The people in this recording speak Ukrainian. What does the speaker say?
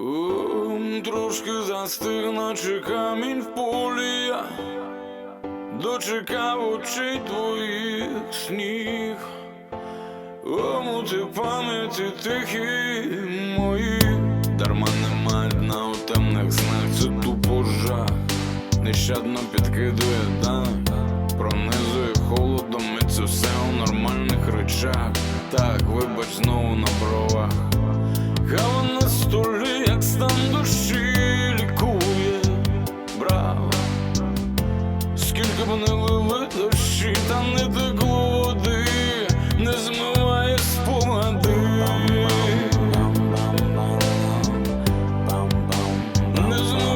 Ум, Трошки застиг, наче камінь в полі. Дочекав очей твоїх сніг Омути пам'яті тихі мої. Дарма нема дна у темних снах, це тупо жах. Нещадно підкидує даних Пронизує холодом і це все у нормальних речах. Так, вибач знову на бровах there's no